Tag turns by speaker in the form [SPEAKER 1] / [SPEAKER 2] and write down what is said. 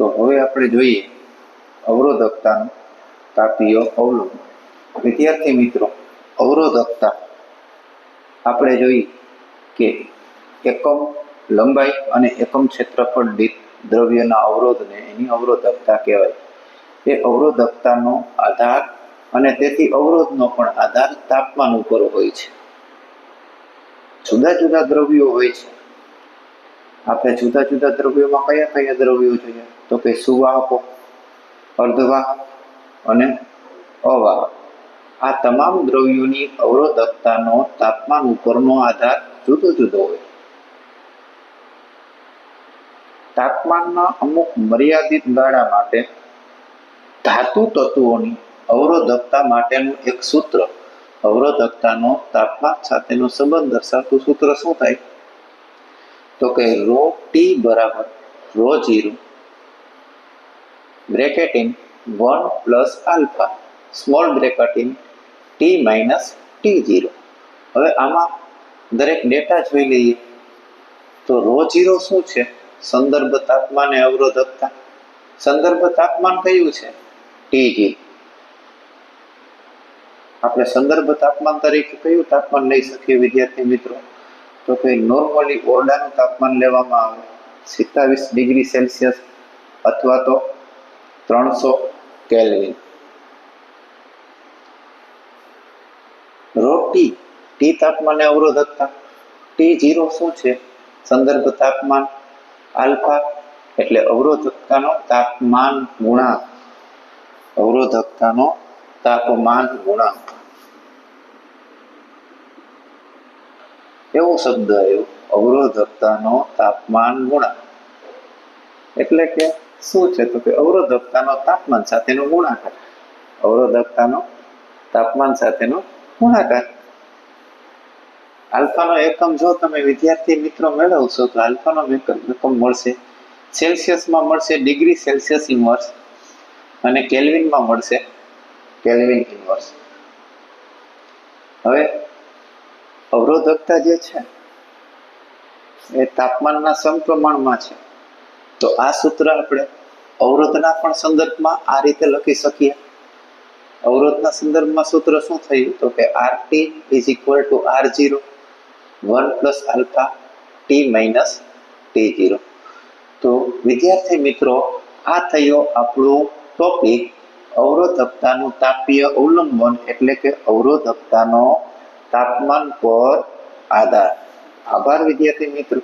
[SPEAKER 1] તો હવે આપણે જોઈએ અવરોધકતાનું તાપીય અવલોકન. વિદ્યાર્થી મિત્રો, અવરોધકતા. આપણે જોઈ કે એકમ લંબાઈ અને એકમ ક્ષેત્રફળ દીઠ દ્રવ્યના અવરોધને એની અવરોધકતા કહેવાય. એ અવરોધકતાનો આધાર અને તેથી અવરોધનો પણ આધાર તાપમાન ઉપર હોય છે. જુદા જુદા દ્રવ્યો હોય છે. આપણે જુદા જુદા દ્રવ્યોમાં કયા કયા દ્રવ્યો જોઈએ? તો કે સુવાહકો અર્ધવાહક અને અવાહક આ તમામ દ્રવ્યોની અવરોધકતાનો તાપમાન ઉપરનો આધાર જુદો જુદો હોય. તાપમાનના અમુક મર્યાદિત ગાળા માટે ધાતુ તત્વોની અવરોધકતા માટેનું એક સૂત્ર. અવરોધકતાનો તાપમાન સાથેનો સંબંધ દર્શાવતું સૂત્ર શું થાય? તો કે રો ટી બરાબર, rho zero, bracket in one plus alpha, small bracket in T minus T zero. હવે આમાં દરેક ડેટા જોઈ લઈએ. તો રો જીરો શું છે? સંદર્ભ તાપમાન અવરોધકતા સંદર્ભ તાપમાન કયું છે? T zero. આપણે સંદર્ભ તાપમાન તરીકે કયું તાપમાન લઈ શકીએ વિદ્યાર્થી મિત્રો? તો કે નોર્મલી ઓરડાનું તાપમાન લેવામાં આવે. સિત્તાવીસ ડિગ્રી સેલ્સિયસ અથવા તો ત્રણસો કેલ્વિન. રોટી ટી તાપમાને અવરોધકતા ટી જીરો શું છે? સંદર્ભ તાપમાન, આલ્ફા એટલે અવરોધકતાનો તાપમાન ગુણાંક. અવરોધકતાનો તાપમાન ગુણાંક. એવો શબ્દ આવ્યો, અવરોધકતાનો તાપમાન ગુણાંક. એટલે કે શું છે તો કે અવરોધકતાનો તાપમાન સાથેનો ગુણાકાર. અવરોધકતાનો તાપમાન સાથેનો ગુણાકાર. આલ્ફાનો એકમ જો તમે વિદ્યાર્થી મિત્રો મેળવશો તો આલ્ફાનો એકમ મળશે. સેલ્સિયસમાં મળશે ડિગ્રી સેલ્સિયસ ઇન્વર્સ અને કેલ્વિનમાં મળશે કેલ્વિન ઇન્વર્સ. હવે અવરોધકતા જે છે, એ તાપમાનના સમપ્રમાણમાં છે. તો આ સૂત્ર આપણે અવરોધના પણ સંદર્ભમાં આ રીતે લખી શકીએ. અવરોધના સંદર્ભમાં સૂત્ર શું થયું? તો કે R T is equal to R zero one plus alpha T minus T zero તો વિદ્યાર્થી મિત્રો, આ થયો આપણું ટોપિક અવરોધકતાનું તાપીય અવલંબન, એટલે કે અવરોધકતાનો તાપમાન પર આધાર. આભાર વિદ્યાર્થી મિત્રો.